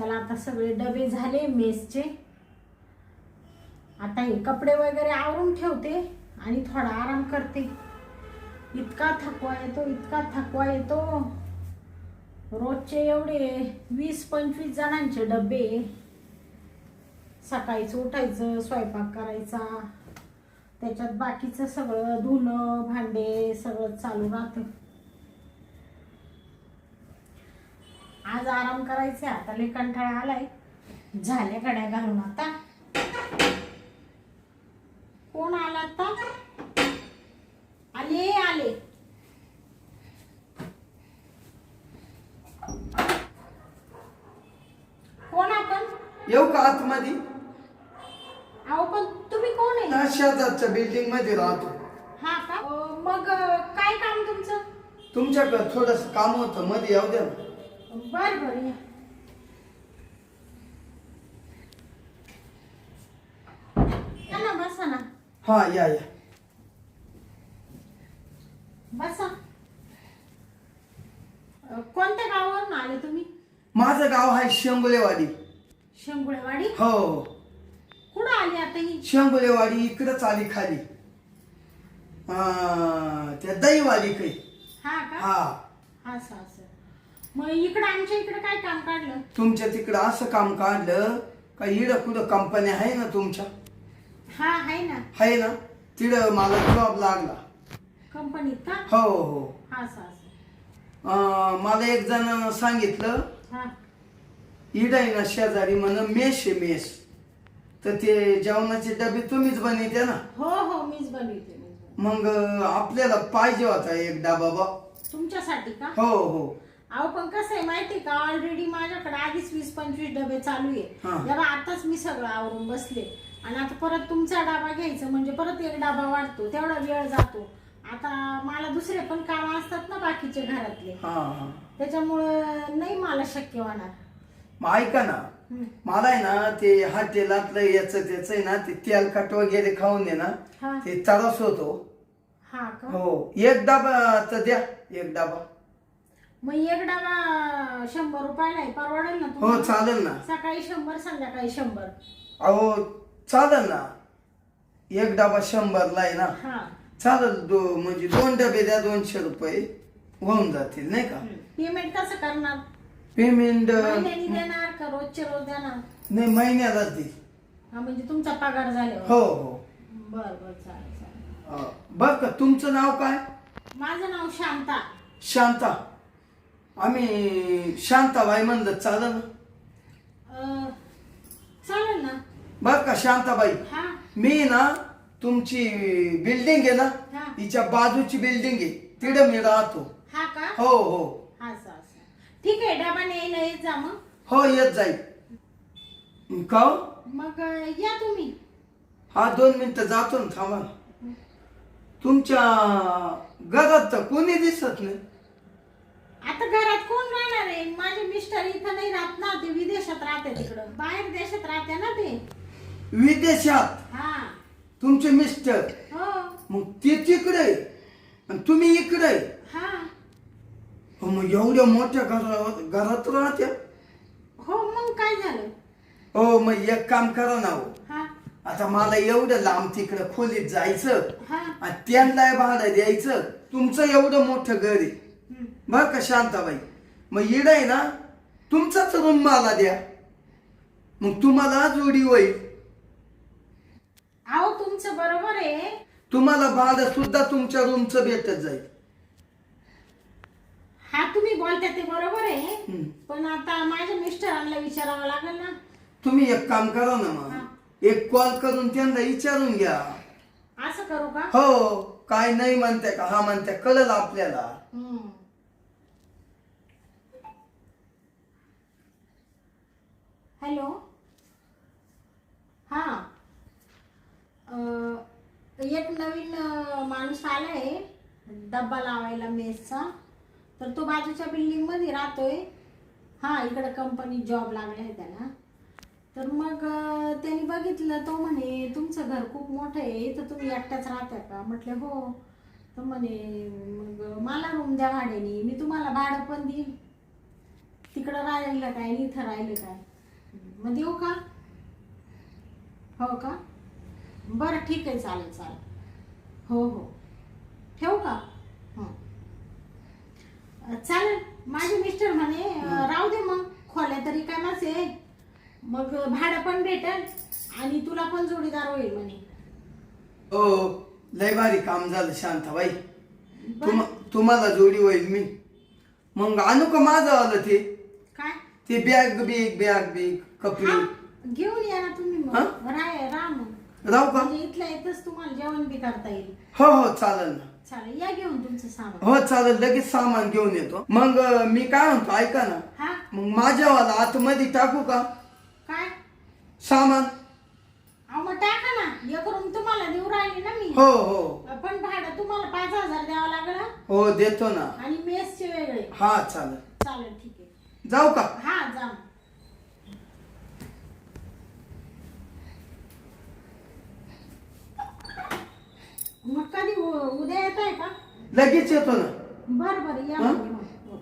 चला आता सगळे डबे झाले मेसचे. आता हे कपडे वगैरे आवरून ठेवते आणि थोडा आराम करते. इतका थकवा येतो इतका थकवा येतो. रोजचे एवढे वीस पंचवीस जणांचे डबे. सकाळीच उठायचं स्वयंपाक करायचा. त्याच्यात बाकीचं सगळं धुणं भांडे सगळं चालू राहतं. आज आराम करायचे आता लय कंटाळा आलाय. झाल्या गड्या घालून आता. कोण आला आता? आले आले. कोण आपण? येऊ का आतमध्ये? अहो पण तुम्ही कोण आहे? शेजारच्या बिल्डिंगमध्ये राहतो. हा का? अं, मग अं, काय काम तुमचं? तुमच्याकडे थोडस काम होतं मध्ये येऊ द्या ना. बर बर या. ना बसा ना. हा या या. बसा. अं, कोणत्या गावावरून आले तुम्ही? माझं गाव आहे शेंगुलेवाडी. शेंगुळेवाडी हो. कुठं आली आता ही? शेंगुलेवाडी इकडंच आली खाली. हा, त्या दहीवाली काही हा का? हा. असं असं. मग इकडं आमच्या इकडं काय काम काढलं? तुमच्या तिकडं असं काम काढलं का इडं कुठं कंपन्या आहे ना तुमच्या? हा आहे ना. आहे ना? तिकडं मला जॉब लागला. कंपनीत का? हो. हो असं असं. अं, मला एक जण सांगितलं हा. इड आहे ना शेजारी म्हण मेस आहे मेस. तर ते जेवणाचे डबे तुम्हीच बनवते ना? हो हो मीच बनवते मीच बनवते. मग अं, आपल्याला पाहिजे होता एक डबा बा. तुमच्यासाठी का? हो हो. अहो पण कसं आहे माहिती का? ऑलरेडी माझ्याकडे आधीच वीस पंचवीस डबे चालू आहे. जेव्हा आताच मी सगळं आवरून बसले. आणि आता परत तुमचा डाबा घ्यायचा म्हणजे परत एक डाबा वाढतो. तेवढा वेळ जातो. आता मला दुसरे पण काम असतात ना बाकीचे घरातले. हा हा. त्याच्यामुळं नाही मला शक्य होणार मग ऐका ना. हम्म. मला आहे ना ते हॉटेलातलं याचं त्याचं आहे ना ते तेलकट वगैरे खाऊन आहे ना. ते त्रास होतो. हा का? हो. एक डबा तर द्या. एक डबा. मग एक डाबा शंभर रुपयाला आहे परवडेल ना हो तुम्हाला? चालेल ना. सकाळी शंभर संध्याकाळी शंभर. अहो चालेल ना. एक डबा शंभरला आहे ना. हा. चालेल दो म्हणजे दोन डबे द्या दोनशे रुपये होऊन जातील नाही का? पेमेंट कसं करणार? पेमेंट महिन्यानी देणार का रोजचे रोज देणार? नाही महिन्यालाच दे हा म्हणजे तुमचा पगार झाल्यावर. हो हो. बर बर चालेल चालेल. अं, बर का तुमचं नाव काय? माझं नाव शांता. शांता. आम्ही शांताबाई म्हणलं चालेल अं, चालेल ना. बर का शांताबाई? हा. मी ना तुमची बिल्डिंग आहे ना हा. तिच्या बाजूची बिल्डिंग आहे. तिकडे मी राहतो. हा का? हो हो. असं असं. ठीक आहे डबाने यायला येत जा मग. हो येत जाईल. का हो? मग अं, या तुम्ही. हा दोन मिनिटं जातो ना थांबा ना. तुमच्या घरात तर कोणी दिसत नाही. आता घरात कोण राहणार आहे? माझे मिस्टर इथं नाही राहत ना ते विदेशात राहते तिकडं. बाहेर देशात राहते ना ते. विदेशात? हा. तुमचे मिस्टर हो. मग ते तिकडे. आणि तुम्ही इकडे. हा. मग एवढ्या मोठ्या घरात घरात राहत्या? हो मग काय झालं? हो मग एक काम करा ना हो. हा. आता मला एवढं लांब तिकडं खोलीत जायचं हा. आणि त्यांना भाडं द्यायचं. तुमचं एवढं मोठं घर आहे. बर का शांताबाई? मग इड आहे ना तुमचाच रूम मला द्या. मग तुम्हाला जोडी होईल. अहो तुमचं बरोबर आहे. तुम्हाला भाडं सुद्धा तुमच्या रूमचं भेटत जाईल. हा तुम्ही बोलता ते बरोबर आहे. हम्म. पण आता माझ्या मिस्टरांना विचारावं लागेल ना. तुम्ही एक काम करा ना हा. मग एक कॉल करून त्यांना विचारून घ्या. असं करू का? हो काय नाही म्हणते का हा म्हणते कळलं आपल्याला. हम्म. हॅलो. हां. एक नवीन माणूस आला आहे डब्बा लावायला मेसचा. तर तो बाजूच्या बिल्डिंगमध्ये राहतोय. हां इकडं कंपनीत जॉब लागला आहे त्याला. तर मग त्यांनी बघितलं तो म्हणे तुमचं घर खूप मोठं आहे तर तुम्ही एकट्याच राहता का? म्हटलं हो. तर म्हणे मग मला रूम द्या भाड्याने मी तुम्हाला भाडं पण देईन. तिकडं राहिलं काय इथं राहिलं काय? मग देऊ का? हो का? बरं ठीक आहे चालेल चालेल. हो हो. ठेवू का? हं. चालेल. माझे मिस्टर म्हणे राहू दे मग. खोल्या तरी कामाच आहे. मग भाडं पण भेटेल आणि तुला पण जोडीदार होईल म्हणे. हो लय भारी काम झालं शांताबाई. तुम तुम्हाला जोडी होईल मी. मग आणू का माझं आलं ते? काय? ते बॅग बिग बॅग बिग. कपडे. हा, घेऊन या ना तुम्ही हा? मग राह राह मग. राहू का? म्हणजे इथल्या इथंच तुम्हाला जेवण बी करता येईल. हो हो चालेल ना. चालेल या घेऊन तुमचं सामान. हो चालेल लगेच सामान घेऊन येतो. मग अं, मी काय म्हणतो ऐका ना. हा? मग माझ्यावाला आतमध्ये टाकू का? काय? सामान. अहो मग टाका ना. एक रूम तुम्हाला देऊ राहिली ना मी. हो हो. पण भाडं तुम्हाला पाच हजार द्यावं लागलं हो देतो ना. आणि मेसचे वेगळे. हा चालेल. चालेल ठीक आहे. जाऊ का? हा जा मग कधी उ- उद्या येत आहे का लगेच येतो ना बर बर या हा? मग घेऊन. हो.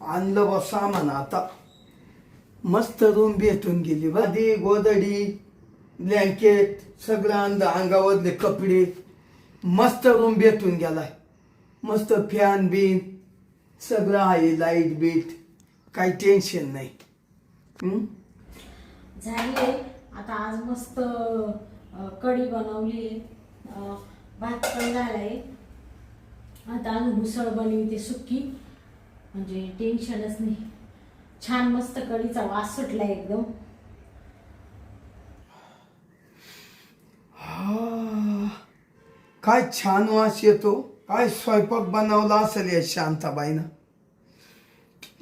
आणलं बा सामान आता मस्त रूम भेटून गेली बदी गोदडी ब्लँकेट सगळं अंद अंगावरले कपडे मस्त रूम भेटून गेलाय. मस्त फॅन बिन सगळं आहे लाइट बीट काही टेन्शन नाही. हं? आता आज मस्त कढी बनवली. आहे भात पण झालाय. आता अजून उसळ बनवते सुकी. म्हणजे टेन्शनच नाही. छान मस्त कढीचा वास सुटला एकदम हा. काय छान वास येतो काय स्वयंपाक बनवला असेल या शांताबाईनं.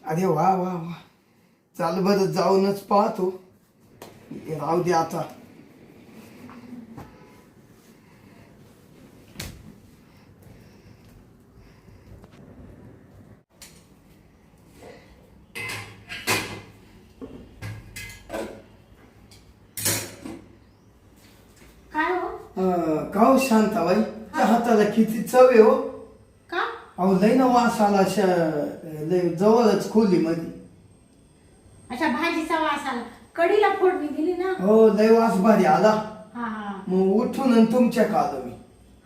अरे वा वा वा. चाल बरं जाऊनच पाहतो. राहू दे आता. काय हो? अं, का हो शांताबाई? त्या हाताला किती चव आहे हो. का? अहो लय ना वास आला श- लय जवळच खोली मध्ये अच्छा भाजीचा वास आला. कढीला फोडणी दिली ना? हो लय वास भारी आला. हा हा. मग उठून आणि तुमच्या आलो मी.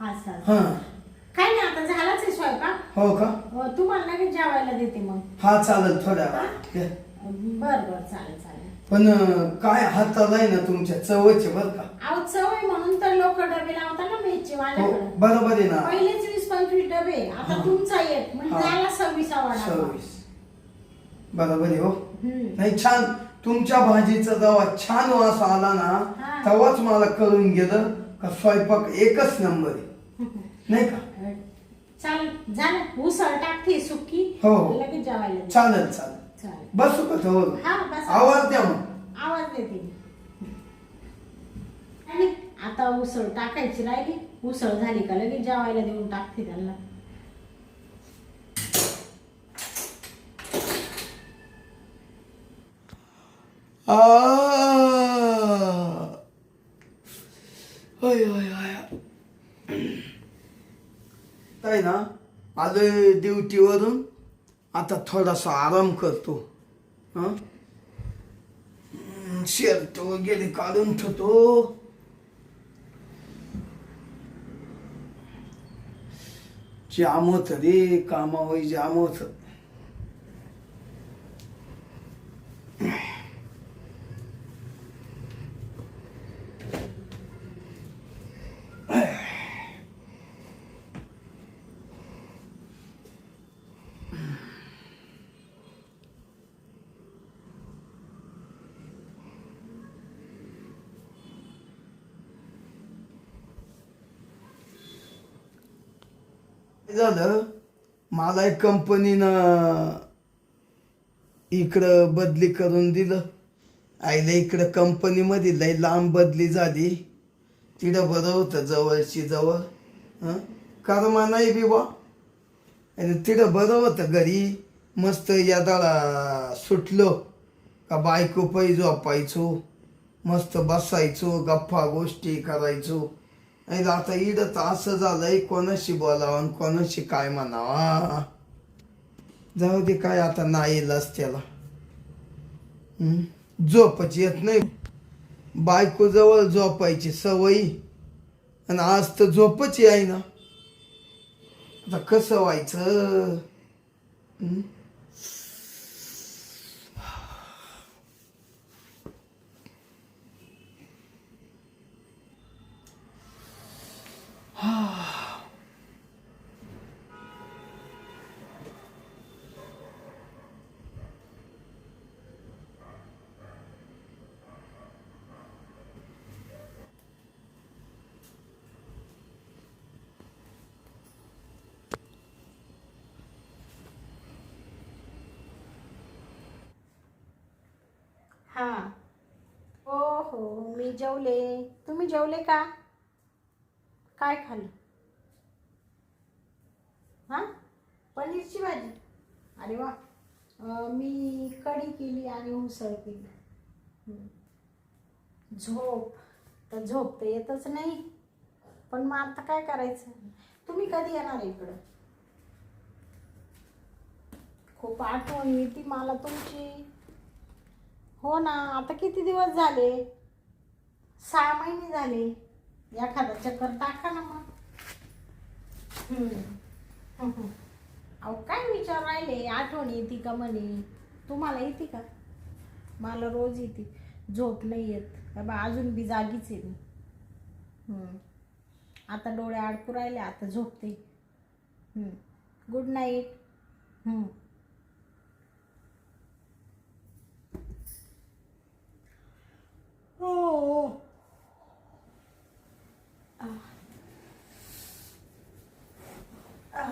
हा हा. काय नाही आता झालाच आहे स्वयंपाक. हो का? अ, तुम्हाला लगेच जेवायला देते मग. हा चालेल थोड्या वेळात. बर बर चालेल चालेल. पण काय हाताला आहे ना तुमच्या? चवचे बर का? अहो चवय म्हणून तर लोक डबे ना हो माझ्याकडे बरोबर आहे ना. पहिलेच वीस पंचवीस डबे. आता हा. तुमचा एक. म्हणजे हा. झाला सव्वीसावा डबा सव्वीस. बरोबर आहे हो. हम्म. नाही छान. तुमच्या भाजीचा जेव्हा छान वास आला ना हा. तेव्हाच मला कळून गेलं का स्वयंपाक एकच नंबर आहे. नाही का? चालेल. झालं. उसळ टाकते सुकी. हो, हो. लगेच जेवायला दे. चालेल चालेल. बसू जवळ हा बस. आवाज द्या मग. आवाज देते. आणि आता उसळ टाकायची राहिली. उसळ झाली का लगेच जेवायला देऊन टाकते त्यांना आ. होय होय होय. काय ना आलोय ड्युटीवरून आता थोडासा आराम करतो. हं? हम्म, शर्ट वगैरे काढून ठेवतो जाम होत रे कामावर जाम होत झालं? मला एक कंपनीनं इकडं बदली करून दिलं. आईला इकडं कंपनीमध्ये लय लांब बदली झाली. तिकडं बरं होतं जवळची जवळ. कर्मा नाही बी बा. आणि तिकडं बरं होतं घरी. मस्त यादाला सुटलो. का बायको पैजो झोपायचो मस्त बसायचो गप्पा गोष्टी करायचो. आणि आता इड तर असं झालंय कोणाशी बोलावं आणि कोणाशी काय म्हणावा? जाऊ दे काय आता नाही येईलच त्याला. झोपच येत नाही. बायको जवळ झोपायची सवयी आणि आज तर झोपच याय ना आता कसं व्हायचं? हा. हो हो मी जेवले. तुम्ही जेवले का? काय खाल्लं? हां? पनीरची भाजी. अरे वा. मी कढी केली आणि उसळ केली. झोप. तर झोप तर येतच नाही. पण मग आता काय करायचं? तुम्ही कधी येणार आहे इकडं? खूप आठवण येते मला तुमची. हो ना आता किती दिवस झाले? सहा महिने झाले. एखादा चक्कर टाका ना मग. अहो काय विचार राहिले? आठवण येते का म्हणे? तुम्हाला येते का? मला रोज येते. झोप नाही येत. बाबा बा अजून बी जागीच आहे मी. आता डोळे अडकू राहिले आता झोपते. गुड नाईट हो शांताबाई अ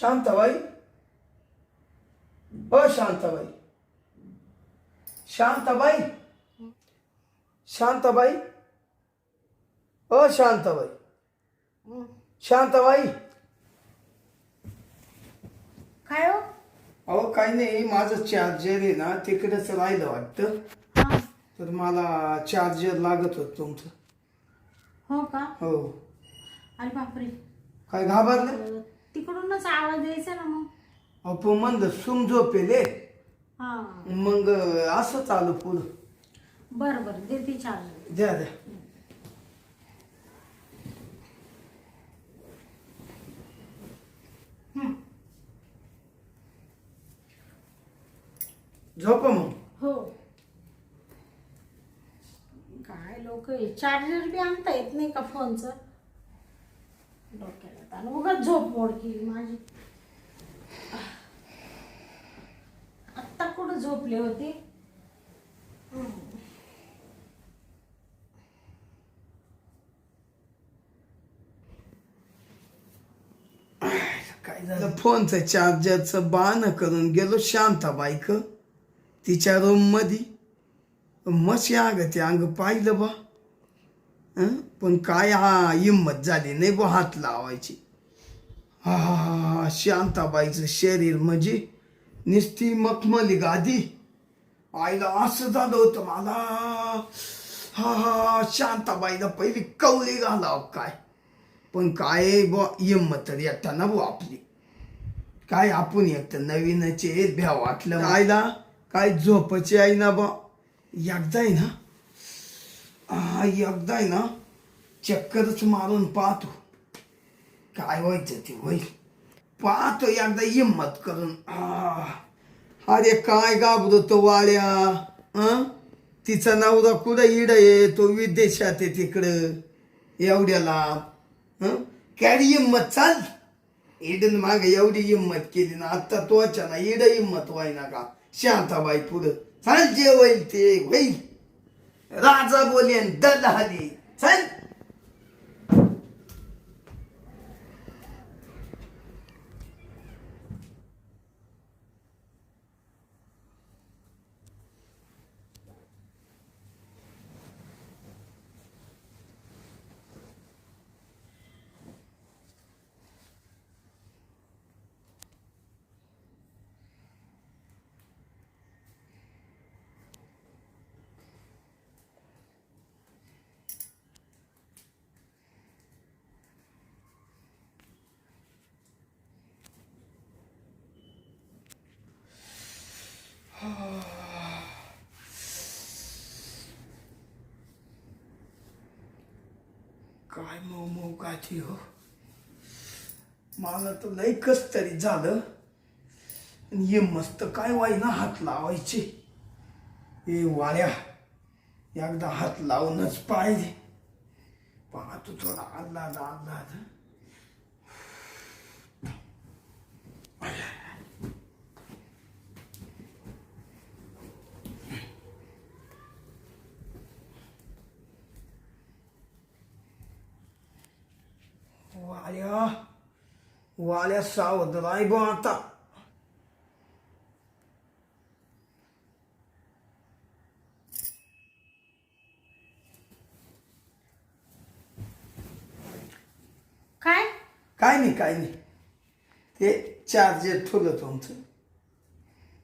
शांताबाई शांताबाई शांताबाई अ शांताबाई हं. शांताबाई काय हो? अहो काही नाही माझं चार्जर आहे ना तिकडेच राहिलं वाटतं. हां. तर मला चार्जर लागत होत तुमचं. हो का? हो. अरे बापरे. काय घाबरलं? तिकडूनच आवाज यायचा ना मग. पण म्हणलं सुम झोपेले. हां. मग असं चालू पुढं. बरं बरं देते चार्जर द्या द्या. झोप मग. हो. काय लोक चार्जर बी आणता येत नाही का फोनचं डोक्याला. ताण उगाच झोप मोड केली माझी. आत्ता कुठं झोपले होते? फोनचं चार्जरचं बाण करून गेलो शांता बायक तिच्या रूममध्ये मशी अग ते अंग पाहिलं बा. पण काय हा हिंमत झाली नाही बा हात लावायची. हा हा हा शांताबाईचं शरीर म्हणजे निस्ती मखमली गादी. आईला असं झालं होतं मला. हा हा शांताबाईला पहिली कवली घालाव काय. पण काय बुवा हिंमत तर एकट्यानं बो आपली. काय आपण एकटं नवीनच आहे, भ्या वाटलं आईला काय झोपची आई ना बा. एकदा आहे ना. हा एकदा आहे ना. चक्करच मारून पाहतो. काय व्हायचं ते होईल. पाहतो एकदा हिंमत करून. अरे काय घाबरतो वाड्या? अं? तिचा नवरा कुठं इड आहे? तो विदेशात आहे तिकडं. एवढ्याला. हं? कॅरी हिंमत चाल? इडन माग एवढी हिंमत केली ना आत्ता त्वचा ना इड हिंमत व्हायना का? शांताबाई पुढं. चाल जे होईल ते होईल. राजा बोलेन दल हली चल. काय मऊ मऊ गाठी हो. मला तर लय कस तरी झालं. आणि हे मस्त काय वाईना हात लावायचे. हे वाड्या एकदा हात लावूनच पाहिजे. पाहतो थोडा आल्हाद आल्हाद वाड्या वाड्या सावध राय बा आता काय? काय नाही काय नाही. ते चार्जर ठेवलं तुमचं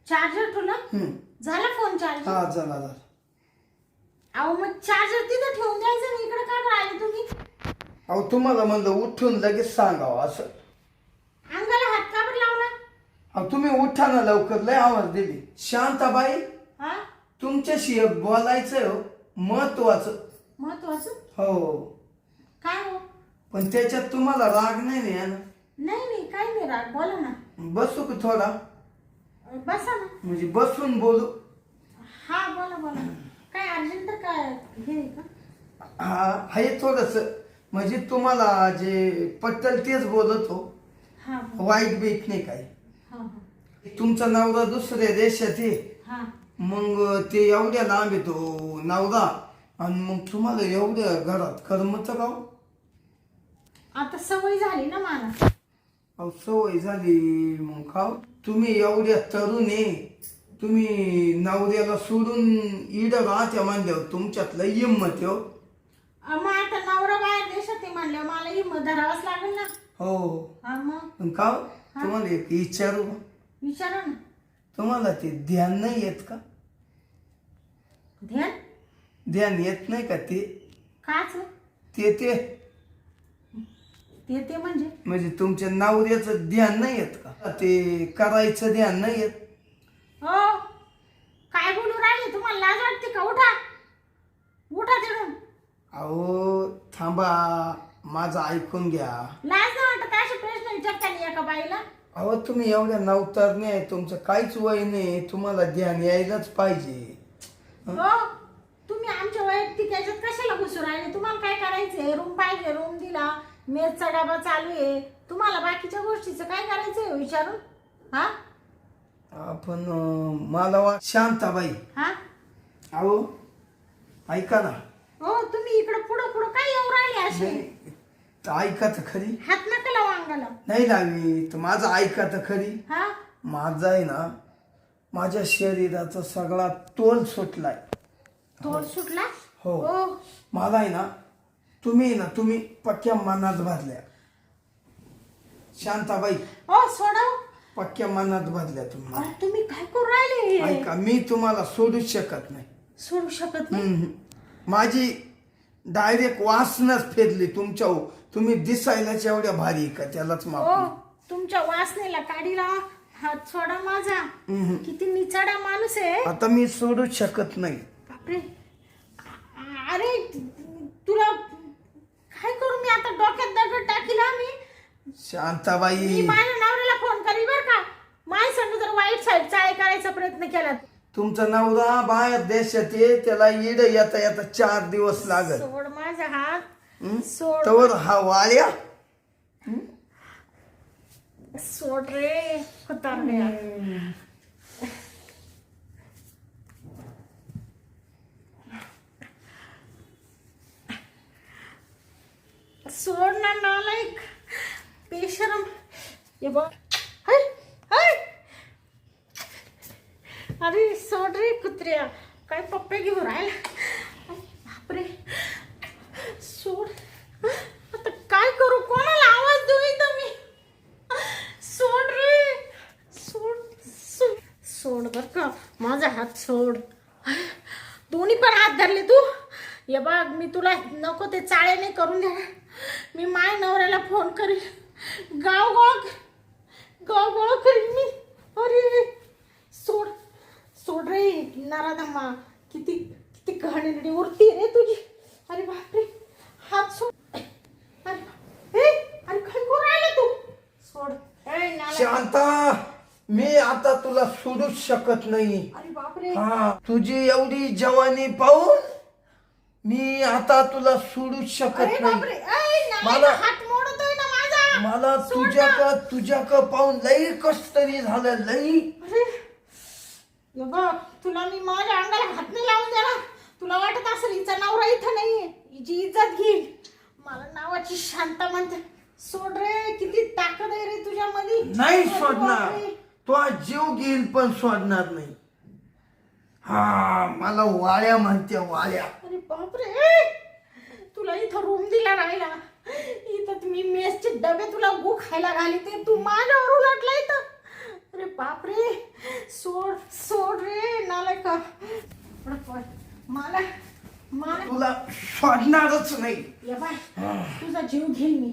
चार्जर ठेवलं? हम्म. झाला फोन चार्ज हा झाला झाला. अहो मग चार्जर तिथं ठेवून जायचं ना इकडे काय राहिले तुम्ही? अहो तुम्हाला म्हणलं उठून लगेच सांगावं असं अंगाला हात का बरं लावला अहो तुम्ही उठा ना लवकर लय आवाज दिली. शांताबाई हा? तुमच्याशी एक बोलायचं हो महत्वाचं. महत्वाचं? हो. काय हो? पण त्याच्यात तुम्हाला राग नाही ना? नाही नाही काही नाही राग. बोला ना. बसू का थोडा? बसा ना. म्हणजे बसून बोलू. हा बोला बोला. काय अर्जंट काय हे आहे का? हा हे थोडस. म्हणजे तुम्हाला जे पटल तेच बोलत हो. हा बोला. वाईट बीट नाही काही. तुमचा नवरा दुसऱ्या देशात आहे हा. मग ते एवढ्या लांब येतो नवरा आणि मग तुम्हाला एवढ्या घरात करमत का हो? आता सवय झाली ना मला. अहो सवय झाली मग खाव तुम्ही एवढ्या तरुण आहे. तुम्ही नवऱ्याला सोडून इड राहत्या मानल्यावर तुमच्यात लय हिंमत हो. मग आता नवरा बाहेर देशात आहे म्हणल्यावर मला हिंमत धरावंच लागेल ना. हो. हा मग? का हो? तुम्हाला एक विचारू ना. तुम्हाला ते ध्यान नाही येत का? ध्यान? ध्यान येत नाही का ते? काच? ते ते. ते ते म्हणजे? म्हणजे तुमच्या नवऱ्याचं ध्यान नाही येत का? ते करायचं ध्यान नाही येत? हो. काय बोलू राहिले? तुम्हाला लाज वाटते का? उठा. उठा तिथून. अहो थांबा. माझं ऐकून घ्या. लाज नाही एका बाईला? अहो तुम्ही एवढ्या नवतरणे आहे तुमचं काहीच वय नाही तुम्हाला ध्यान यायलाच पाहिजे. हो? तुम्ही आमच्या वैयक्तिक याच्यात कशाला घुसू राहिले? तुम्हाला काय करायचंय? रूम पाहिजे रूम दिला मेसचा डबा चालू आहे. तुम्हाला बाकीच्या गोष्टीचं काय करायचंय विचारून? हा? आपण अं, मला वा शांताबाई. हा? अहो ऐका ना. हो तुम्ही इकडं पुढं पुढं काय येऊ राहिले असे? नाही, तर ऐका तर खरी. हात नका लावा अंगाला. नाही लावी तर माझं ऐका तर खरी. हा? माझा आहे ना माझ्या शरीराचा सगळा तोल सुटलाय. तोड सुटला? हो. मला आहे ना तुम्ही ना तुम्ही पक्क्या मनात भरल्या. शांताबाई. सोडव. पक्क्या मनात भरल्या तुम्ही. काय करू राहिले ऐका मी तुम्हाला सोडूच शकत नाही. सोडू शकत नाही? हम्म. माझी डायरेक्ट वासनच फिरली तुमच्या तुम्ही दिसायलाच एवढ्या भारी का त्यालाच हो माफ तुमच्या वासनेला काढीला हात सोडा माझा. किती निचाडा माणूस आहे. आता मी सोडूच शकत नाही. बापरे. आ- अरे तुला काय करू मी? आता डोक्यात दगड टाकीला मी मी शांताबाई माझ्या नवऱ्याला फोन करी बर का. माझ्या संग जर वाईट साईड चाय करायचा प्रयत्न केला तुमचा नवरा बाहेर देशात आहे त्याला इड येता येता चार दिवस लागल. सोड माझा हात. हं? सोड तवर हा वाळ्या सोड रे. खुतारड्या. सोड ना नालायक बेशरम. ये बघ. हाय हाय. अरे सोड रे कुत्र्या. काय पप्पे घेऊन राहिला अरे बापरे सोड आता काय करू कोणाला आवाज देऊ इथं मी सोड रे सोड सोड सोड बर का माझा हात सोड. दोन्ही पण हात धरले तू. ये बघ मी तुला नको ते चाळे नाही करून देणार. मी माय नवऱ्याला फोन करीन. गाव गोळ गाव गोळ करीन मी. अरे सोड. सोड रे नाराधम्मा किती किती घाणेरडी उरती रे तुझी. अरे बापरे. हात सोड. अरे अरे राहिला तू. सोड. शांता मी आता तुला सोडूच शकत नाही. अरे बापरे हा तुझी एवढी जवानी पाहून मी आता तुला अरे शकत बापरे नाही मला- हात मोडतोय ना माझा. मला सोड तुझ्या ना. का तुझ्या का पाहून लई कस तरी झालं लई. अरे तुला मी माझ्या अंगाला हात नाही लावून देणार. तुला वाटत असेल हिचा नवरा इथं नाहीये. हिची इज्जत घेईल. मला नावाची शांत म्हणते सोड रे किती ताकद आहे रे तुझ्यामध्ये. नाही अरे सोडणार. बापरे. तो जीव घेईल पण सोडणार नाही. हा मला वाळ्या म्हणते वाळ्या अरे बापरे! तुला इथं रूम दिला राहिला. इथं मी मेसचे डबे तुला गु खायला घाली ते तू माझ्यावर उलटला इथं. अरे बापरे! सोड सोड रे नालाय का मला मला तुला सोडणारच नाही. ये बाय. तुझा जीव घेईल मी.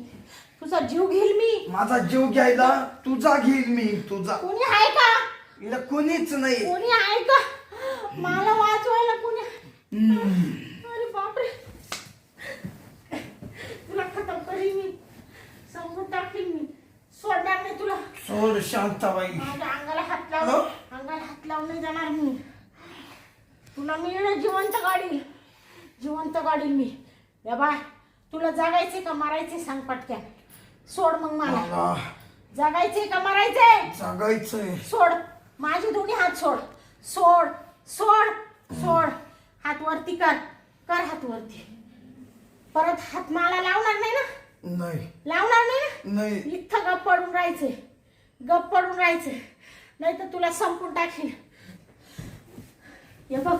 तुझा जीव घेईल मी. माझा जीव घ्यायला तुझा घेईल मी तुझा. कोणी आहे का? इला कोणीच नाही. कोणी आहे का? मला वाचवायला कोणी. अरे बापरे. तुला खतम करीन मी. समजून टाकीन मी. सोडणार नाही तुला. सोड शांताबाई. माझ्या अंगाला हात? लावून अंगाला हात लावून नाही जाणार मी. तुला मी ना जिवंत गाडी. जिवंत गाडी मी. या बाय तुला जगायचे का मारायचे सांग पटक्यान सोड मग मला. मला जगायचे का मारायचे जगायचंय. सोड. माझे दोन्ही हात सोड. सोड. सोड सोड. हात वरती कर. कर हात वरती परत हात मला लावणार नाही ना? नाही. लावणार नाही ना? नाही. इथं गप पडून राहायचे. गप पडून राहायचे. नाही तर तुला संपून टाकील हे बघ.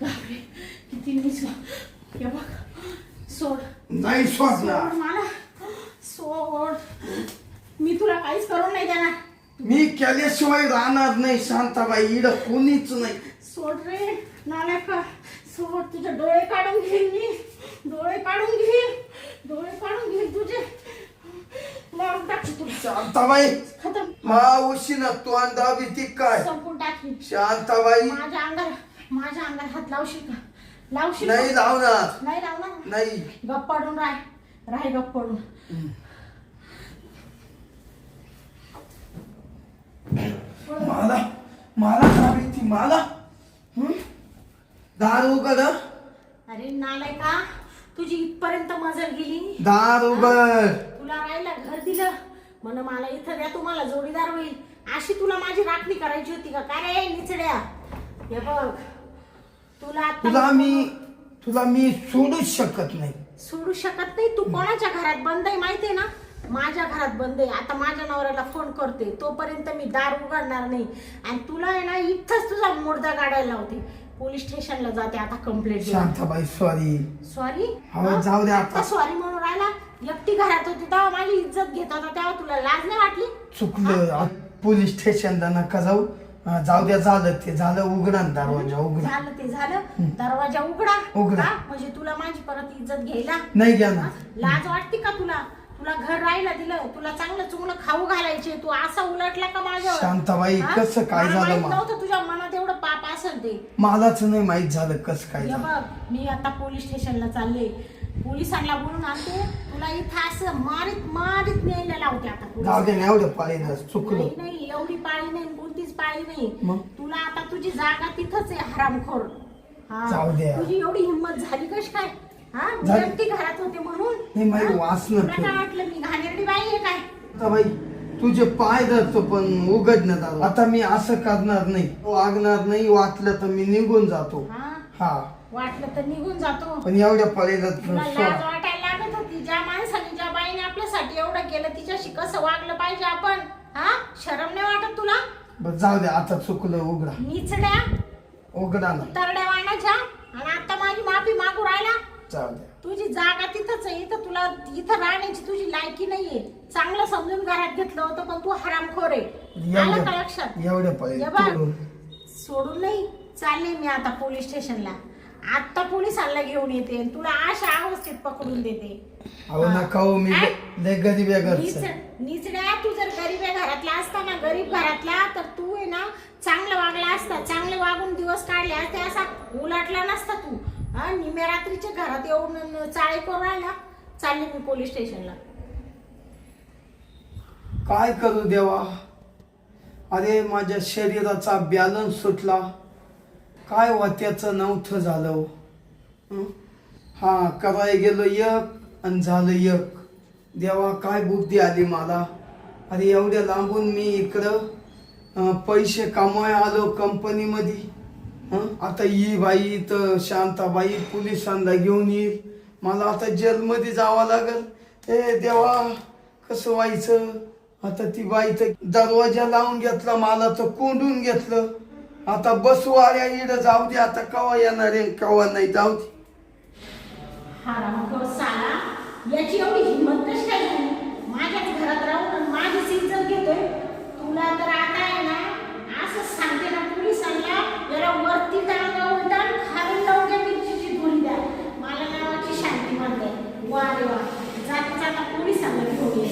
बापरे किती हे बघ. सोड. नाही सोड मला. सोड. मी तुला काहीच करून नाही देणार. मी केल्याशिवाय राहणार नाही शांताबाई. इड कोणीच नाही. सोड रे नालायका सोड तुझे डोळे काढून घेईन मी. डोळे काढून घेईन डोळे काढून घेईन तुझे. मारून टाकशील तुला. शांताबाई खतम. मावशीनं तोंडा भीती काय? संपून टाकीन शांताबाई. माझ्या अंगाला माझ्या अंगाला हात लावशील का? लावशील का? नाही लावणार. नाही लावणार? नाही. गप्प पडून राह. राह गप्प पडून मला मला का भीती मला? दार उघड? अरे नालायका तुझी इथपर्यंत मजल गेली. दार उघड. तुला राहायला घर दिलं. म्हण मला इथं द्या तुम्हाला जोडीदार होईल. अशी तुला माझी राखणी करायची होती का? काय रे निचड्या? हे बघ तुला आता- तुला मी तुला मी सोडूच शकत नाही. सोडू शकत नाही? तू कोणाच्या घरात बंद आहे माहितीये ना? माझ्या घरात बंद आहे. आता माझ्या नवऱ्याला फोन करते. तोपर्यंत मी दार उघडणार नाही. आणि तुला आहे ना इथंच तुझा मुर्दा काढायला लावते. पोलीस स्टेशनला जाते आता कंप्लेंट शांताबाई सॉरी सॉरी हो, जाऊ दे आता. सॉरी म्हणून राहिला? एकटी घरात होती तेव्हा माझी इज्जत घेत होता तेव्हा तुला लाज नाही वाटली? चुकलं. आ- पोलीस स्टेशनला नका जाऊ. अं, जाऊ द्या झालं ते. झालं उघडा दरवाजा उघडा. झालं ते झालं. दरवाजा उघडा. उघडा. हा? म्हणजे तुला माझी परत इज्जत घ्यायला? नाही घ्या ना? लाज वाटते का तुला? तुला घर राहायला दिलं तुला चांगलं चुंगलं खाऊ घालायचे तू असा उलटला का माझ्यावर शांताबाई, हा? कसं काय मला झालं माहीत? नव्हतं तुझ्या मनात एवढं पाप असेल ते मलाच नाही माहीत झालं कसं काय हे झालं बघ मी आता पोलीस स्टेशनला चालले पोलिसांना बोलून आणते तुला इथं असं मारीत मारीत न्यायला लावते आता जाऊ पोलिसांना. दे ना एवढं पाळीनं चुकलं नाही नाही एवढी पाळी नाही कोणतीच पाळी नाही मग? तुला आता तुझी जागा तिथंच आहे हरामखोर हा. जाऊ. तुझी एवढी हिंमत झाली कशी काय हा मी झाली. एकटी घरात होते म्हणून. नाही, माझी हा? वासना तुला काय फिरली. वाटलं मी घाणेरडी बाई आहे काय? तुझे पाय धरतो पण उघडण्यात आलो आता मी असं करणार नाही. वागणार नाही वाटलं तर मी निघून जातो. हा? हा. वाटलं तर निघून जातो. पण एवढ्या पळीला तुला लाज वाटायला लागत होती. ज्या माणसाने ज्या बाईने आपल्यासाठी एवढं केलं तिच्याशी कसं वागलं पाहिजे आपण? हा? शरम नाही वाटत तुला? बरं जाऊ दे आता चुकलं उघडा. निचड्या उघडा ना. तरड्या वाणाच्या. आणि आता माझी माफी मागू राहिला. जाऊ तुझी जागा तिथंच आहे. इथं तुला इथं राहण्याची तुझी लायकी नाहीये. चांगलं समजून घरात घेतलं होतं पण तू हरामखोर आहे. आलं का लक्षात? हे बघ, सोडून. नाही चालले मी आता पोलीस स्टेशनला. आता पोलिसांना घेऊन येते आणि तुला अशा अवस्थेत पकडून देते. अहो नका हो मी काय? लय गरीब आहे घरचं. निच- निचड्या तू जर गरीब आहे घरातला असता ना गरीब घरातला तर तू आहे ना चांगलं वागला असता. चांगले वागून दिवस काढले असते असा उलटला नसता तू. हा निम्या रात्रीच्या घरात येऊन चाळे करून राहिला. चालले मी पोलीस स्टेशनला. काय करू देवा? अरे माझ्या शरीराचा बॅलन्स सुटला. काय वात्याचं नव्हतं झालं? हां? हा करायला गेलो एक आणि झालं एक. देवा काय बुद्धी आली मला? अरे एवढ्या लांबून मी इकडं पैसे कमाय आलो कंपनीमध्ये आता ही बाई तर शांताबाई पोलिसांना घेऊन येईल. मला आता जेलमध्ये जावं लागल. ए देवा कसं व्हायचं? आता ती बाई तर दरवाजा लावून घेतला मला तर कोंडून घेतलं. आता बसवाड्या इड जाऊ दे आता कवा येणार आहे कवा नाही जाऊ दे. याची एवढी हिंमत कशी काय माझ्याच घरात राहून आणि माझीच इज्जत घेतोय. तुला तर मला नावाची शांती म्हणते वा रे वा. जाता सांगत होती